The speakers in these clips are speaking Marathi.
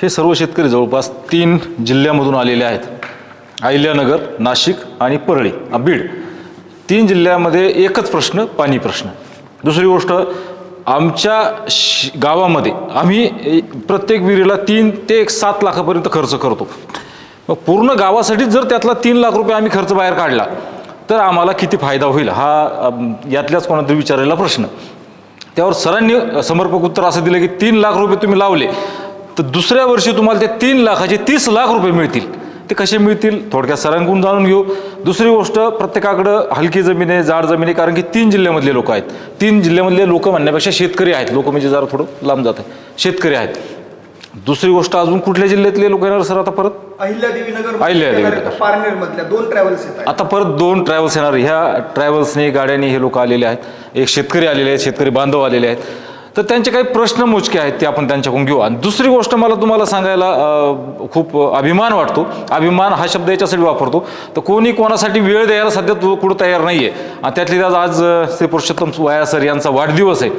हे सर्व शेतकरी जवळपास तीन जिल्ह्यामधून आलेले आहेत. अहिल्यानगर नाशिक आणि परळी बीड. तीन जिल्ह्यामध्ये एकच प्रश्न पाणी प्रश्न. दुसरी गोष्ट आमच्या श गावामध्ये आम्ही प्रत्येक विहिरीला तीन ते एक सात लाखापर्यंत खर्च करतो. मग पूर्ण गावासाठीच जर त्यातला तीन लाख रुपये आम्ही खर्च बाहेर काढला तर आम्हाला किती फायदा होईल? हा यातल्याच कोणातरी विचारलेला प्रश्न. त्यावर सरांनी समर्पक उत्तर असं दिलं की तीन लाख रुपये तुम्ही लावले तर दुसऱ्या वर्षी तुम्हाला ते तीन लाखाचे तीस लाख रुपये मिळतील. ते कसे मिळतील? थोडक्यात सरांकडून जाणून घेऊ. दुसरी गोष्ट प्रत्येकाकडं हलकी जमीन आहे जाड जमीन आहे कारण की तीन जिल्ह्यामधले लोक आहेत. तीन जिल्ह्यामधले लोक म्हणण्यापेक्षा शेतकरी आहेत. लोक म्हणजे जरा थोडं लांब जात. आहे शेतकरी आहेत. दुसरी गोष्ट अजून कुठल्या जिल्ह्यातले लोक येणार सर आता परत? अहिल्यादेवी नगर अहिल्यादेवी दोन ट्रॅव्हल्स आता परत दोन ट्रॅव्हल्स येणार. ह्या ट्रॅव्हल्सने गाड्यांनी हे लोक आलेले आहेत. एक शेतकरी आलेले आहेत शेतकरी बांधव आलेले आहेत. तर त्यांचे काही प्रश्न मोजके आहेत ते आपण त्यांच्याकडून घेऊ. आणि दुसरी गोष्ट मला तुम्हाला सांगायला खूप अभिमान वाटतो. अभिमान हा शब्द याच्यासाठी वापरतो. तर कोणी कोणासाठी वेळ द्यायला सध्या तू कुठं तयार नाही आहे आणि त्यातली त्यात आज श्री पुरुषोत्तम वया सर यांचा वाढदिवस आहे.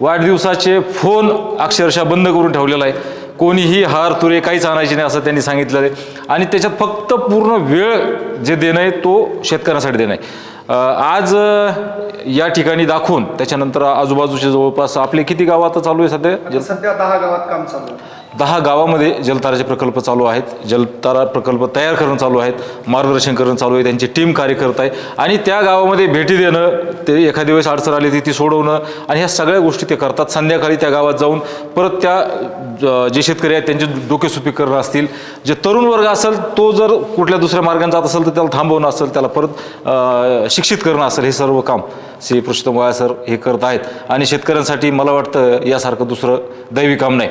वाढदिवसाचे फोन अक्षरशः बंद करून ठेवलेला आहे. कोणीही हार तुरे काहीच आणायचे नाही असं त्यांनी सांगितलं आहे. आणि त्याच्यात फक्त पूर्ण वेळ जे देणं आहे तो शेतकऱ्यांसाठी देणं आहे. आज या ठिकाणी दाखवून त्याच्यानंतर आजूबाजूचे जवळपास आपले किती गावात चालू आहे सध्या? सध्या दहा गावात काम चालू आहे. दहा गावामध्ये जलताराचे प्रकल्प चालू आहेत. जलतारा प्रकल्प तयार करणं चालू आहेत. मार्गदर्शन करणं चालू आहे. त्यांची टीम कार्य करत आहे. आणि त्या गावामध्ये भेटी देणं ते एखाद्या वेळेस अडचण आली ती ती सोडवणं आणि ह्या सगळ्या गोष्टी ते करतात. संध्याकाळी त्या गावात जाऊन परत त्या ज- जे शेतकरी आहेत त्यांचे डोके सुपीक करणं असतील. जे तरुण वर्ग असेल तो जर कुठल्या दुसऱ्या मार्गाने जात असेल तर त्याला थांबवणं असेल त्याला परत शिक्षित करणं असेल हे सर्व काम श्री पुरुषोत्तम वाया सर हे करत आहेत. आणि शेतकऱ्यांसाठी मला वाटतं यासारखं दुसरं दैवी काम नाही.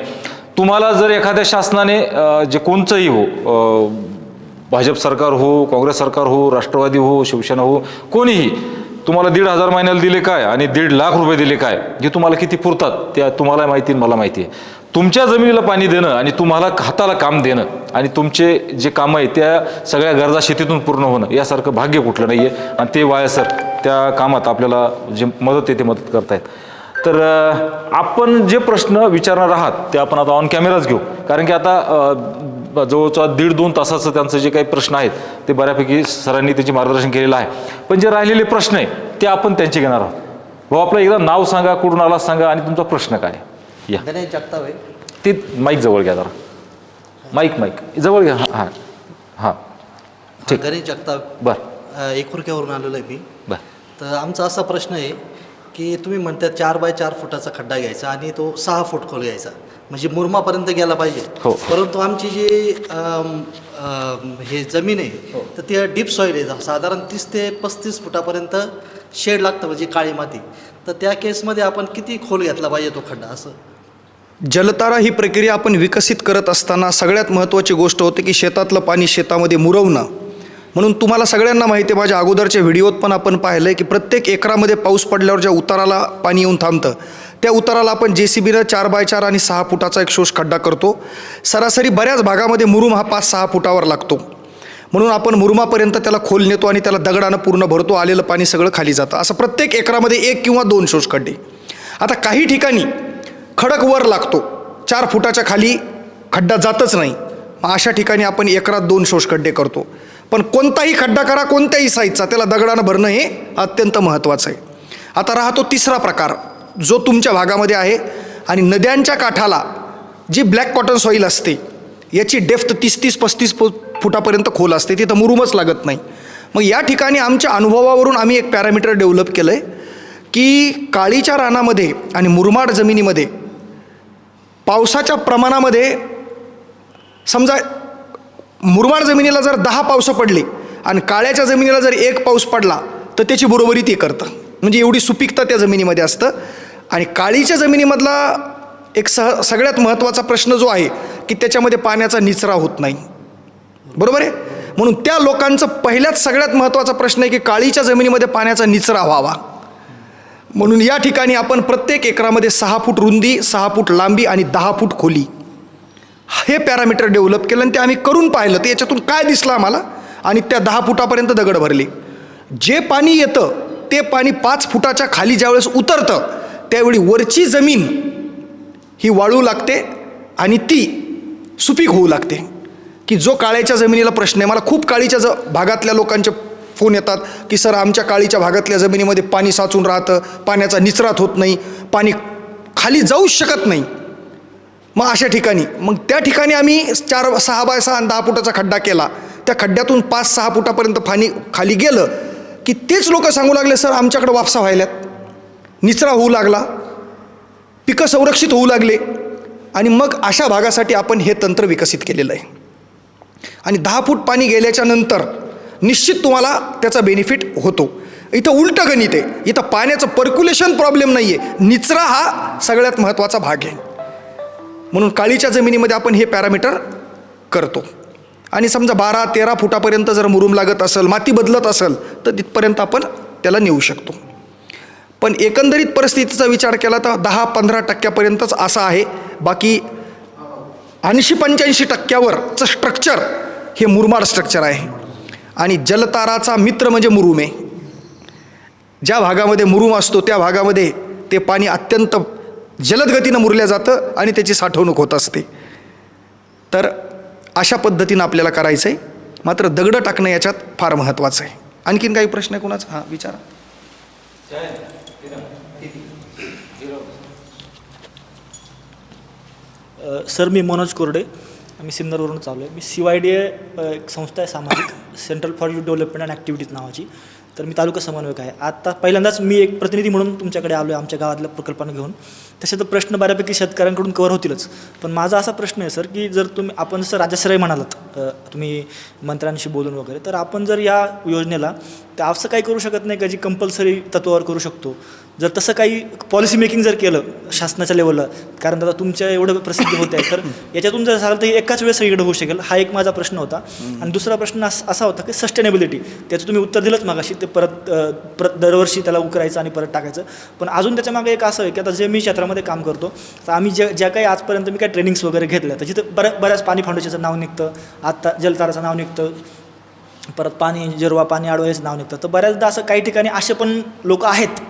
तुम्हाला जर एखाद्या शासनाने जे कोणचंही हो भाजप सरकार हो काँग्रेस सरकार हो राष्ट्रवादी हो शिवसेना हो कोणीही तुम्हाला दीड हजार महिन्याला दिले काय आणि दीड लाख रुपये दिले काय हे तुम्हाला किती पुरतात त्या तुम्हाला माहिती मला माहिती आहे. तुमच्या जमिनीला पाणी देणं आणि तुम्हाला हाताला काम देणं आणि तुमचे जे कामं आहे त्या सगळ्या गरजा शेतीतून पूर्ण होणं यासारखं भाग्य कुठलं नाही आहे आणि ते वाया सर त्या कामात आपल्याला जे मदत आहे ते मदत करतायत. तर आपण जे प्रश्न विचारणार आहात ते आपण आता ऑन कॅमेराच घेऊ. कारण की आता जवळजवळ दीड दोन तासाचं त्यांचं जे काही प्रश्न आहेत ते बऱ्यापैकी सरांनी त्याचे मार्गदर्शन केलेलं आहे. पण जे राहिलेले प्रश्न आहे ते आपण त्यांचे घेणार आहोत. भाऊ आपलं एकदा नाव सांगा कुठून आला सांगा आणि तुमचा प्रश्न काय आहे? या. ते माईक जवळ घ्या जरा. माईक माईक जवळ घ्या. हां हां. हां. ठीक. गणेश जगताप. बरं. एकुरक्यावरून आलेलो आहे मी. बरं. तर आमचा असा प्रश्न आहे की तुम्ही म्हणता चार बाय चार फुटाचा खड्डा घ्यायचा आणि तो सहा फूट खोल घ्यायचा. म्हणजे मुरमापर्यंत गेला पाहिजे. हो. परंतु आमची जी अम, अम, हे जमीन आहे तर ती डीप सॉईल आहे. साधारण तीस ते पस्तीस फुटापर्यंत शेड लागतं म्हणजे काळी माती. तर त्या केसमध्ये आपण किती खोल घेतला पाहिजे तो खड्डा असं? जलतारा ही प्रक्रिया आपण विकसित करत असताना सगळ्यात महत्त्वाची गोष्ट होते की शेतातलं पाणी शेतामध्ये मुरवणं. म्हणून तुम्हाला सगळ्यांना माहिती आहे माझ्या अगोदरच्या व्हिडिओत पण आपण पाहिलं आहे की प्रत्येक एकरामध्ये पाऊस पडल्यावर ज्या उताराला पाणी येऊन थांबतं त्या उताराला आपण जे सी बीनं चार बाय चार आणि सहा फुटाचा एक शोष खड्डा करतो. सरासरी बऱ्याच भागामध्ये मुरुम हा पाच सहा फुटावर लागतो. म्हणून आपण मुरुमापर्यंत त्याला खोल नेतो आणि त्याला दगडानं पूर्ण भरतो आलेलं पाणी सगळं खाली जातं. असं प्रत्येक एकरामध्ये एक किंवा दोन शोष खड्डे. आता काही ठिकाणी खडक वर लागतो. चार फुटाच्या खाली खड्डा जातच नाही. मग अशा ठिकाणी आपण एकरात दोन शोष खड्डे करतो. पण कोणताही खड्डा करा कोणत्याही साईजचा. त्याला दगडानं भरणं हे अत्यंत महत्त्वाचं आहे. आता राहतो तिसरा प्रकार जो तुमच्या भागामध्ये आहे आणि नद्यांच्या काठाला जी ब्लॅक कॉटन सॉईल असते याची डेफ्थ तीस तीस पस्तीस फु फुटापर्यंत खोल असते. तिथं मुरुमच लागत नाही. मग या ठिकाणी आमच्या अनुभवावरून आम्ही एक पॅरामीटर डेव्हलप केलं आहे की काळीच्या रानामध्ये आणि मुरमाड जमिनीमध्ये पावसाच्या प्रमाणामध्ये समजा मुरमाड जमिनीला जर दहा पावसं पडले आणि काळ्याच्या जमिनीला जर एक पाऊस पडला तर त्याची बरोबरी ते करतं. म्हणजे एवढी सुपीकता त्या जमिनीमध्ये असतं. आणि काळीच्या जमिनीमधला एक सह सगळ्यात महत्त्वाचा प्रश्न जो आहे की त्याच्यामध्ये पाण्याचा निचरा होत नाही. बरोबर आहे? म्हणून त्या लोकांचं पहिल्याच सगळ्यात महत्त्वाचा प्रश्न आहे की काळीच्या जमिनीमध्ये पाण्याचा निचरा व्हावा. म्हणून या ठिकाणी आपण प्रत्येक एकरामध्ये सहा फूट रुंदी सहा फूट लांबी आणि दहा फूट खोली हे पॅरामीटर डेव्हलप केलं आणि ते आम्ही करून पाहिलं. तर याच्यातून काय दिसलं आम्हाला? आणि त्या दहा फुटापर्यंत दगड भरले. जे पाणी येतं ते पाणी पाच फुटाच्या खाली ज्यावेळेस उतरतं त्यावेळी वरची जमीन ही वाळू लागते आणि ती सुपीक होऊ लागते. की जो काळ्याच्या जमिनीला प्रश्न आहे. मला खूप काळीच्या ज भागातल्या लोकांचे फोन येतात की सर आमच्या काळीच्या भागातल्या जमिनीमध्ये पाणी साचून राहतं पाण्याचा निचरात होत नाही पाणी खाली जाऊच शकत नाही. मग अशा ठिकाणी मग त्या ठिकाणी आम्ही चार सहा बाय सहा आणि दहा फुटाचा खड्डा केला. त्या खड्ड्यातून पाच सहा फुटापर्यंत पाणी खाली गेलं की तेच लोक सांगू लागले सर आमच्याकडे वापसा व्हायल्यात. निचरा होऊ लागला. पिकं संरक्षित होऊ लागले. आणि मग अशा भागासाठी आपण हे तंत्र विकसित केलेलं आहे. आणि दहा फूट पाणी गेल्याच्यानंतर निश्चित तुम्हाला त्याचा बेनिफिट होतो. इथं उलटं गणित आहे. इथं पाण्याचं पर्क्युलेशन प्रॉब्लेम नाही आहे निचरा हा सगळ्यात महत्त्वाचा भाग आहे. म्हणून काळीच्या जमिनीमध्ये आपण हे पॅरामीटर करतो. आणि समजा बारा तेरा फुटापर्यंत जर मुरुम लागत असेल माती बदलत असेल तर तिथपर्यंत आपण त्याला नेऊ शकतो. पण एकंदरीत परिस्थितीचा विचार केला तर दहा पंधरा टक्क्यापर्यंतच असा आहे. बाकी ऐंशी पंच्याऐंशी टक्क्यावरचं स्ट्रक्चर हे मुरमाड स्ट्रक्चर आहे. आणि जलताराचा मित्र म्हणजे मुरुम आहे. ज्या भागामध्ये मुरुम असतो त्या भागामध्ये ते पाणी अत्यंत जलद गतीनं मुरल्या जातं आणि त्याची साठवणूक होत असते. तर अशा पद्धतीनं आपल्याला करायचं आहे मात्र दगडं टाकणं याच्यात फार महत्त्वाचं आहे. आणखीन काही प्रश्न आहे कोणाचा? हां विचारा. सर मी मनोज कोरडे. मी सिन्नरवरून चालू आहे मी सी वाय डी ए एक संस्था आहे सामाजिक. Central for you development and activities नावाची. तर मी तालुका समन्वयक आहे. आता पहिल्यांदाच मी एक प्रतिनिधी म्हणून तुमच्याकडे आलो आहे आमच्या गावातल्या प्रकल्पानं घेऊन. तसे तर प्रश्न बऱ्यापैकी शेतकऱ्यांकडून कवर होतीलच. पण माझा असा प्रश्न आहे सर की जर तुम्ही आपण जसं राज्यश्रय म्हणालात तुम्ही मंत्र्यांशी बोलून वगैरे तर आपण जर या योजनेला तर असं काही करू शकत नाही का जी कंपल्सरी तत्वावर करू शकतो? जर तसं काही पॉलिसी मेकिंग जर केलं शासनाच्या लेवलला कारण आता तुमच्या एवढं प्रसिद्धी होत आहे तर याच्यातून जर झालं तर एकाच वेळेस सगळीकडे होऊ शकेल. हा एक माझा प्रश्न होता. आणि दुसरा प्रश्न असा होता की सस्टेनेबिलिटी त्याचं तुम्ही उत्तर दिलंच मागाशी ते परत परत दरवर्षी त्याला उकरायचं आणि परत टाकायचं. पण अजून त्याच्यामागे एक असं आहे की आता जे मी क्षेत्रामध्ये काम करतो तर आम्ही ज्या ज्या काही आजपर्यंत मी काय ट्रेनिंग्स वगैरे घेतल्या तर जिथं बऱ्या बऱ्याच पाणी फाउंडेशनचं नाव निघतं आत्ता जलताराचं नाव निघतं परत पाणी जिरवा पाणी आडवायचं नाव निघतं. तर बऱ्याचदा असं काही ठिकाणी असे पण लोक आहेत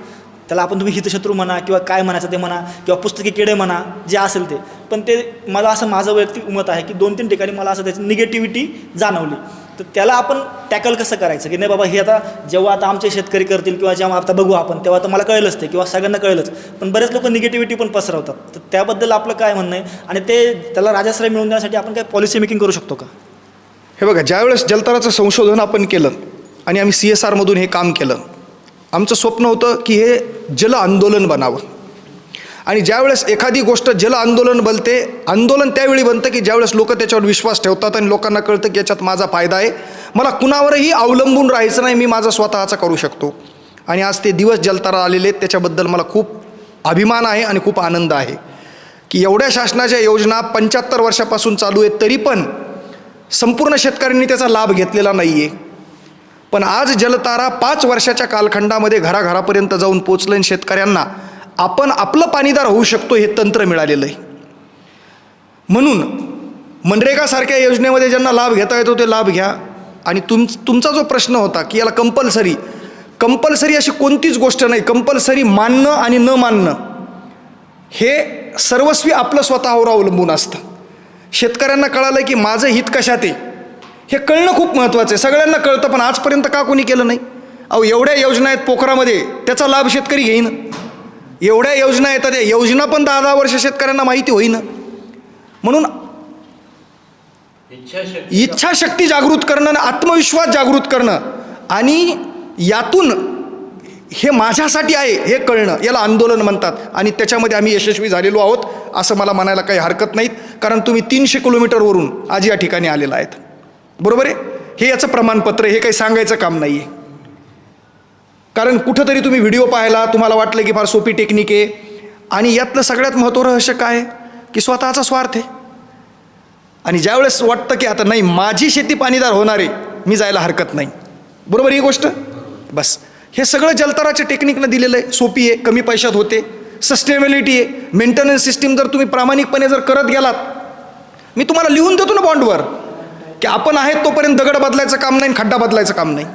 त्याला आपण तुम्ही हितशत्रू म्हणा किंवा काय म्हणायचं ते म्हणा किंवा पुस्तकी किडे म्हणा जे असेल ते. पण ते मला असं माझं वैयक्तिक मत आहे की दोन तीन ठिकाणी मला असं त्याची निगेटिव्हिटी जाणवली. तर त्याला आपण टॅकल कसं करायचं? की नाही बाबा हे आता जेव्हा आता आमचे शेतकरी करतील किंवा जेव्हा आता बघू आपण तेव्हा आता मला कळलंच ते किंवा सगळ्यांना कळलंच. पण बरेच लोक निगेटिव्हिटी पण पसरवतात. तर त्याबद्दल आपलं काय म्हणणं आहे? आणि ते त्याला राजाश्रय मिळवून देण्यासाठी आपण काय पॉलिसी मेकिंग करू शकतो का? हे बघा ज्यावेळेस जलतराचं संशोधन आपण केलं आणि आम्ही सी एस आरमधून हे काम केलं आमचं स्वप्न होतं की हे जल आंदोलन बनावं. आणि ज्यावेळेस एखादी गोष्ट जल आंदोलन बनते आंदोलन त्यावेळी बनतं की ज्यावेळेस लोक त्याच्यावर विश्वास ठेवतात आणि लोकांना कळतं की याच्यात माझा फायदा आहे. मला कुणावरही अवलंबून राहायचं नाही मी माझा स्वतःचा करू शकतो. आणि आज ते दिवस जलतारा आलेले आहेत त्याच्याबद्दल मला खूप अभिमान आहे आणि खूप आनंद आहे. की एवढ्या शासनाच्या योजना पंच्याहत्तर वर्षापासून चालू आहेत तरी पण संपूर्ण शेतकऱ्यांनी त्याचा लाभ घेतलेला नाही आहे पण आज जलतारा पाच वर्षाच्या कालखंडामध्ये घराघरापर्यंत जाऊन पोचलं आणि शेतकऱ्यांना आपण आपलं पाणीदार होऊ शकतो हे तंत्र मिळालेलं आहे. म्हणून मनरेगासारख्या योजनेमध्ये ज्यांना लाभ घेता येतो ते लाभ घ्या. आणि तुम तुमचा जो प्रश्न होता की याला कंपल्सरी कंपल्सरी अशी कोणतीच गोष्ट नाही कंपल्सरी मानणं आणि न मानणं हे सर्वस्वी आपलं स्वतःवर अवलंबून असतं. शेतकऱ्यांना कळालं की माझं हित कशात आहे? हे कळणं खूप महत्त्वाचं आहे. सगळ्यांना कळतं पण आजपर्यंत का कोणी केलं नाही? अहो एवढ्या योजना आहेत पोखरामध्ये त्याचा लाभ शेतकरी घेईन. एवढ्या योजना येतात त्या योजना पण दहा दहा वर्ष शेतकऱ्यांना माहिती होईन. म्हणून इच्छाशक्ती जागृत करणं आणि आत्मविश्वास जागृत करणं आणि यातून हे माझ्यासाठी आहे हे कळणं याला आंदोलन म्हणतात. आणि त्याच्यामध्ये आम्ही यशस्वी झालेलो आहोत असं मला म्हणायला काही हरकत नाहीत. कारण तुम्ही तीनशे किलोमीटरवरून आज या ठिकाणी आलेला आहेत. बरोबर आहे? हे याचं प्रमाणपत्र हे काही सांगायचं काम नाही आहे कारण कुठंतरी तुम्ही व्हिडिओ पाहिला तुम्हाला वाटलं की फार सोपी टेक्निक आहे. आणि यातलं सगळ्यात महत्त्व रहस्य काय? आहे की स्वतःचा स्वार्थ आहे. आणि ज्यावेळेस वाटतं की आता नाही माझी शेती पाणीदार होणार आहे मी जायला हरकत नाही. बरोबर ही गोष्ट? बस. हे सगळं जलताराच्या टेक्निकनं दिलेलं आहे. सोपी आहे कमी पैशात होते. सस्टेनेबिलिटी आहे. मेंटेनन्स सिस्टीम जर तुम्ही प्रामाणिकपणे जर करत गेलात मी तुम्हाला लिहून देतो ना बॉन्डवर की आपण आहेत तोपर्यंत दगड बदलायचं काम नाही खड्डा बदलायचं काम नाही.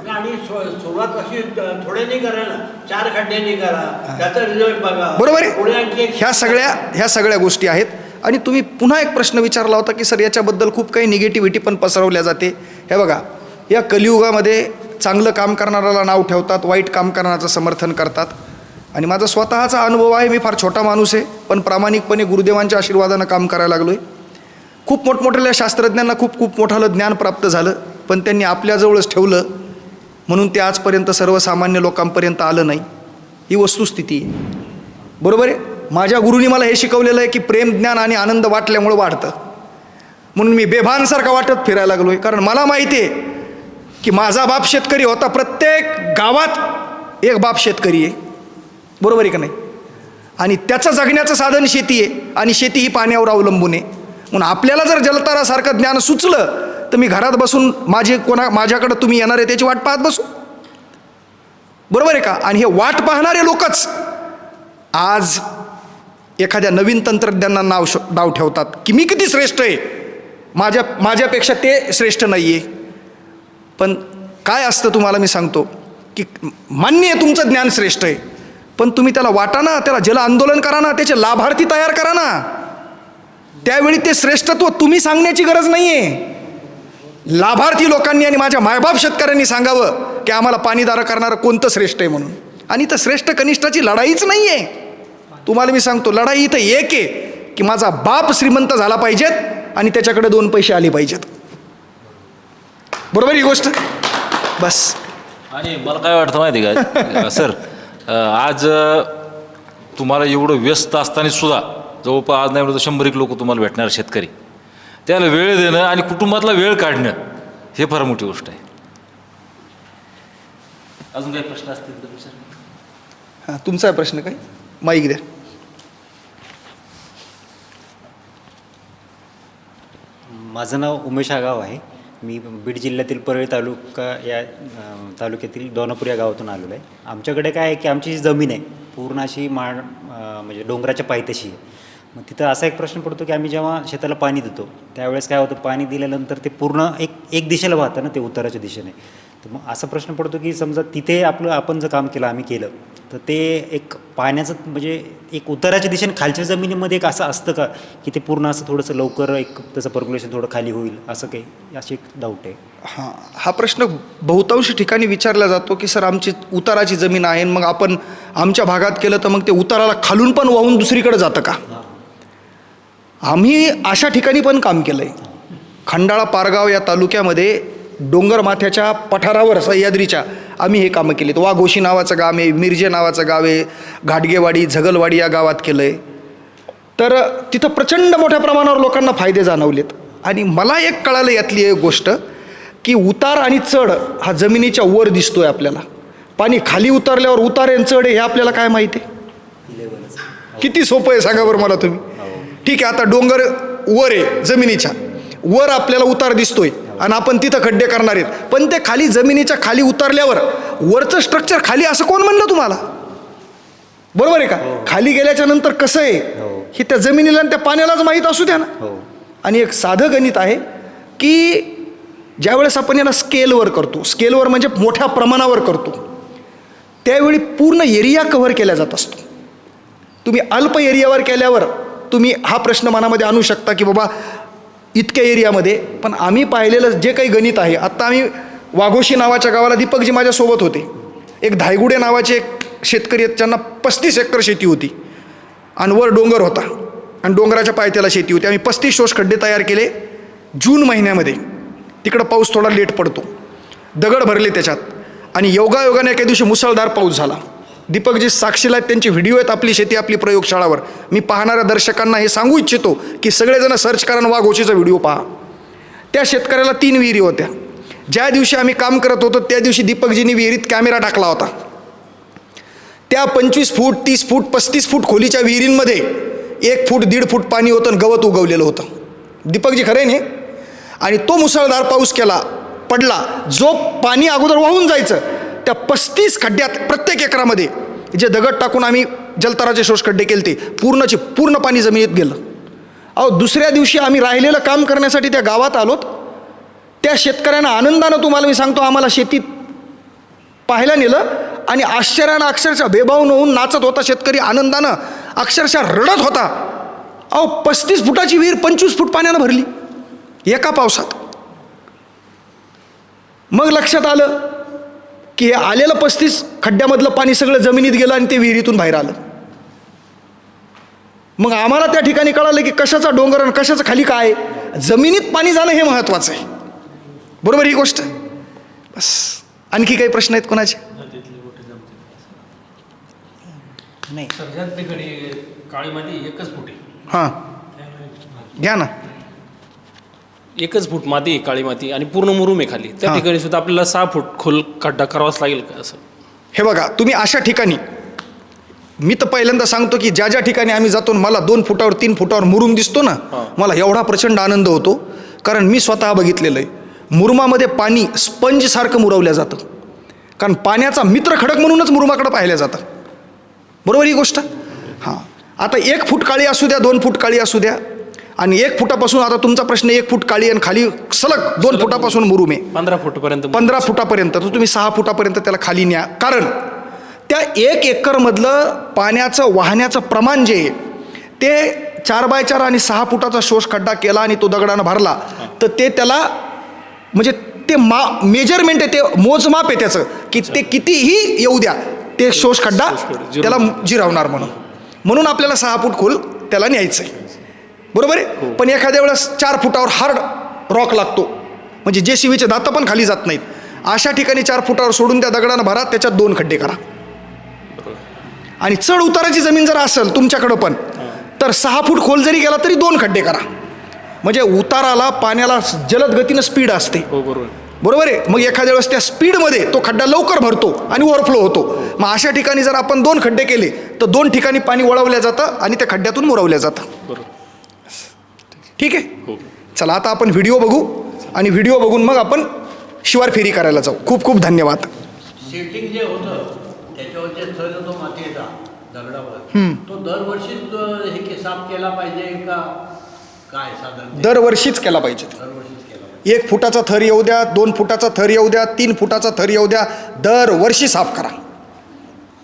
बरोबर आहे? ह्या सगळ्या ह्या सगळ्या गोष्टी आहेत. आणि तुम्ही पुन्हा एक प्रश्न विचारला होता की सर याच्याबद्दल खूप काही निगेटिव्हिटी पण पसरवल्या जाते. हे बघा या कलियुगामध्ये चांगलं काम करणाऱ्याला नाव ठेवतात वाईट काम करण्याचं समर्थन करतात. आणि माझा स्वतःचा अनुभव आहे मी फार छोटा माणूस आहे पण प्रामाणिकपणे गुरुदेवांच्या आशीर्वादानं काम करायला लागलो आहे खूप मोठमोठ्या शास्त्रज्ञांना खूप खूप मोठालं ज्ञान प्राप्त झालं पण त्यांनी आपल्याजवळच ठेवलं म्हणून ते आजपर्यंत सर्वसामान्य लोकांपर्यंत आलं नाही. ही वस्तुस्थिती आहे. बरोबर आहे? माझ्या गुरुनी मला हे शिकवलेलं आहे की प्रेम ज्ञान आणि आनंद वाटल्यामुळं वाढतं. म्हणून मी बेभानसारखा वाटत फिरायला लागलो आहे कारण मला माहिती आहे की माझा बाप शेतकरी होता. प्रत्येक गावात एक बाप शेतकरी आहे. बरोबर आहे का नाही? आणि त्याचं जगण्याचं साधन शेती आहे. आणि शेती ही पाण्यावर अवलंबून आहे. म्हणून आपल्याला जर जलतारासारखं ज्ञान सुचलं तर मी घरात बसून माझे कोणा माझ्याकडं तुम्ही येणार आहे त्याची वाट पाहत बसू. बरोबर आहे का? आणि हे वाट पाहणारे लोकच आज एखाद्या नवीन तंत्रज्ञांना नाव श नाव ठेवतात की मी किती श्रेष्ठ आहे? माझ्या माझ्यापेक्षा ते श्रेष्ठ नाही आहे पण काय असतं तुम्हाला मी सांगतो की मान्य आहे तुमचं ज्ञान श्रेष्ठ आहे पण तुम्ही त्याला वाटा ना त्याला जल आंदोलन करा ना त्याचे लाभार्थी तयार करा ना. त्यावेळी ते श्रेष्ठत्व तुम्ही सांगण्याची गरज नाही आहे लाभार्थी लोकांनी आणि माझ्या मायबाप शेतकऱ्यांनी सांगावं की आम्हाला पाणीदार करणारं कोणतं श्रेष्ठ आहे म्हणून. आणि तर श्रेष्ठ कनिष्ठाची लढाईच नाही आहे तुम्हाला मी सांगतो लढाई इथं एक आहे की माझा बाप श्रीमंत झाला पाहिजेत आणि त्याच्याकडे दोन पैसे आले पाहिजेत. बरोबर ही गोष्ट? बस. आणि मला काय वाटतं माहिती का? सर आज तुम्हाला एवढं व्यस्त असताना सुद्धा जवळपास आज नाही म्हणलं तर शंभर एक लोक तुम्हाला भेटणार शेतकरी. त्याला वेळ देणं आणि कुटुंबातला वेळ काढणं हे फार मोठी गोष्ट आहे. अजून काही प्रश्न असतील तर हां तुमचा प्रश्न काय? माईक द्या. माझं नाव उमेश आगाव आहे. मी बीड जिल्ह्यातील परळी तालुका या तालुक्यातील दोनापूर या गावातून आलेलो आहे. आमच्याकडे काय आहे की आमची जी जमीन आहे पूर्ण अशी माळ अं, म्हणजे डोंगराच्या पायथ्याशी आहे. मग तिथं असा एक प्रश्न पडतो की आम्ही जेव्हा शेताला पाणी देतो त्यावेळेस काय होतं? पाणी दिल्यानंतर ते पूर्ण एक एक दिशेला वाहतं ना ते उत्तराच्या दिशेने. तर मग असा प्रश्न पडतो की समजा तिथे आपलं आपण जर काम केलं आम्ही केलं तर ते एक पाण्याचं म्हणजे एक उत्तराच्या दिशेने खालच्या जमिनीमध्ये एक असं असतं का की ते पूर्ण असं थोडंसं लवकर एक त्याचं पर्क्युलेशन थोडं खाली होईल असं काही? अशी एक डाऊट आहे. हां. हा प्रश्न बहुतांश ठिकाणी विचारला जातो की सर आमची उताराची जमीन आहे आणि मग आपण आमच्या भागात केलं तर मग ते उताराला खालून पण वाहून दुसरीकडे जातं का? आम्ही अशा ठिकाणी पण काम केलं आहे खंडाळा पारगाव या तालुक्यामध्ये डोंगर माथ्याच्या पठारावर सह्याद्रीच्या आम्ही हे कामं केलीत. वाघोशी नावाचं गाव आहे मिरजे नावाचं गाव आहे घाटगेवाडी झगलवाडी या गावात केलं आहे तर तिथं प्रचंड मोठ्या प्रमाणावर लोकांना फायदे जाणवलेत. आणि मला एक कळालं यातली एक गोष्ट की उतार आणि चढ हा जमिनीच्या वर दिसतोय आपल्याला. पाणी खाली उतरल्यावर उतार आणि चढ हे आपल्याला काय माहिती? आहे किती सोपं आहे सांगा बरं मला तुम्ही. ठीक आहे आता डोंगर वर आहे जमिनीच्या. वर आपल्याला उतार दिसतोय आणि आपण तिथं खड्डे करणार आहेत. पण ते खाली जमिनीच्या खाली उतरल्यावर वरचं स्ट्रक्चर खाली असं कोण म्हणलं तुम्हाला? बरोबर आहे का? खाली गेल्याच्यानंतर कसं आहे? हो. हे त्या जमिनीला आणि त्या पाण्यालाच माहीत असू द्या ना. हो. आणि एक साधं गणित आहे की ज्यावेळेस आपण याला स्केलवर करतो स्केलवर म्हणजे मोठ्या प्रमाणावर करतो त्यावेळी पूर्ण एरिया कव्हर केला जात असतो. तुम्ही अल्प एरियावर केल्यावर तुम्ही हा प्रश्न मनामध्ये आणू शकता की बाबा इतक्या एरियामध्ये पण आम्ही पाहिलेलं जे काही गणित आहे आत्ता आम्ही वाघोशी नावाच्या गावाला दीपकजी माझ्यासोबत होते. एक धायगुडे नावाचे एक शेतकरी आहेत त्यांना पस्तीस एकर शेती होती. आणि वर डोंगर होता. आणि डोंगराच्या पायथ्याला शेती होती. आम्ही पस्तीस शोष खड्डे तयार केले. जून महिन्यामध्ये तिकडं पाऊस थोडा लेट पडतो. दगड भरले त्याच्यात. आणि योगायोगाने एके दिवशी मुसळधार पाऊस झाला. दीपकजी साक्षीला आहेत त्यांची व्हिडिओ आहेत आपली शेती आपली प्रयोगशाळावर. मी पाहणाऱ्या दर्शकांना हे सांगू इच्छितो की सगळेजण सर्च करा वाघ ओशीचा व्हिडिओ पहा. त्या शेतकऱ्याला तीन विहिरी होत्या. ज्या दिवशी आम्ही काम करत होतो त्या दिवशी दीपकजींनी विहिरीत कॅमेरा टाकला होता. त्या पंचवीस फूट तीस फूट पस्तीस फूट खोलीच्या विहिरींमध्ये एक फूट दीड फूट पाणी होतं आणि गवत उगवलेलं होतं. दीपकजी खरं आहे नाही आणि तो मुसळधार पाऊस केला पडला. जो पाणी अगोदर वाहून जायचं त्या पस्तीस खड्ड्यात प्रत्येक एकरामध्ये जे दगड टाकून आम्ही जलतराचे शोष खड्डे केले ते पूर्णचे पूर्ण पाणी जमिनीत गेलं. अहो दुसऱ्या दिवशी आम्ही राहिलेलं काम करण्यासाठी त्या गावात आलोत. त्या शेतकऱ्यांना आनंदानं तुम्हाला मी सांगतो आम्हाला शेतीत पाहायला नेलं आणि आश्चर्यानं अक्षरशः बेभावून होऊन नाचत होता शेतकरी आनंदानं अक्षरशः रडत होता. अहो पस्तीस फुटाची विहीर पंचवीस फूट पाण्यानं भरली एका पावसात. मग लक्षात आलं की हे आलेलं पस्तीस खड्ड्यामधलं पाणी सगळं जमिनीत गेलं आणि ते विहिरीतून बाहेर आलं. मग आम्हाला त्या ठिकाणी कळालं की कशाचा डोंगर आणि कशाचं खाली काय? जमिनीत पाणी जाणं हे महत्त्वाचं आहे. बरोबर ही गोष्ट. बस. आणखी काही प्रश्न आहेत कोणाचे? नाही. हां. घ्या ना. एकच फूट माती आहे काळी माती आणि पूर्ण मुरुम आहे खाली. त्या. ठिकाणी सुद्धा आपल्याला सहा फूट खोल खड्डा करावाच लागेल का असं? हे बघा तुम्ही अशा ठिकाणी मी तर पहिल्यांदा सांगतो की ज्या ज्या ठिकाणी आम्ही जातो मला दोन फुटावर तीन फुटावर मुरुम दिसतो ना मला एवढा प्रचंड आनंद होतो. कारण मी स्वतः बघितलेलं आहे मुरुमामध्ये पाणी स्पंजसारखं मुरवलं जातं. कारण पाण्याचा मित्र खडक म्हणूनच मुरुमाकडं पाहिलं जातं. बरोबर ही गोष्ट? हां. आता एक फूट काळी असू द्या दोन फूट काळी असू द्या आणि एक फुटापासून आता तुमचा प्रश्न एक फूट काळी आणि खाली सलग दोन फुटापासून मुरुम आहे. पंधरा फूटपर्यंत पंधरा फुटापर्यंत. तर तुम्ही सहा फुटापर्यंत त्याला खाली न्या. कारण त्या एक एकरमधलं पाण्याचं वाहण्याचं प्रमाण जे आहे ते चार बाय चार आणि सहा फुटाचा शोष खड्डा केला आणि तो दगडानं भरला. तर ते त्याला म्हणजे ते मा मेजरमेंट आहे ते मोजमाप आहे त्याचं की ते कितीही येऊ द्या ते शोष खड्डा त्याला जिरावणार म्हणून. म्हणून आपल्याला सहा फूट खोल त्याला न्यायचं आहे बरोबर आहे? पण एखाद्या वेळेस चार फुटावर हार्ड रॉक लागतो. म्हणजे जे शिवीचे दातं पण खाली जात नाहीत. अशा ठिकाणी चार फुटावर सोडून त्या दगडानं भरा त्याच्यात दोन खड्डे करा. आणि चढ उताराची जमीन जर असेल तुमच्याकडं पण तर सहा फूट खोल जरी गेला तरी दोन खड्डे करा. म्हणजे उताराला पाण्याला जलद गतीनं स्पीड असते. हो बरोबर. बरोबर आहे? मग एखाद्या वेळेस त्या स्पीडमध्ये तो खड्डा लवकर भरतो आणि ओव्हरफ्लो होतो. मग अशा ठिकाणी जर आपण दोन खड्डे केले तर दोन ठिकाणी पाणी वळवलं जातं आणि त्या खड्ड्यातून मुरवलं जातं. बरोबर. ठीक आहे? हो. चला आता आपण व्हिडिओ बघू आणि व्हिडिओ बघून मग आपण शिवार फेरी करायला जाऊ. खूप खूप धन्यवाद. सेटिंग जे होतं त्याच्यावर जे थर तो हे के- साफ केला पाहिजे का? काय साधारण ते? दरवर्षीच केला पाहिजे. दरवर्षीच केला पाहिजे. एक फुटाचा थर येऊ द्या दोन फुटाचा थर येऊ द्या तीन फुटाचा थर येऊ द्या दरवर्षी साफ करा.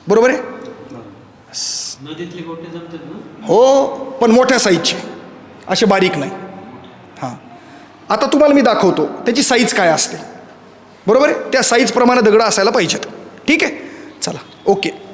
बरोबर आहे? नदीतले गोटे जमतात ना? हो पण मोठ्या साईजचे असे बारीक नाही. हां. आता तुम्हाला मी दाखवतो त्याची साईज काय असते. बरोबर आहे? त्या साईजप्रमाणे दगडं असायला पाहिजेत. ठीक आहे? चला. ओके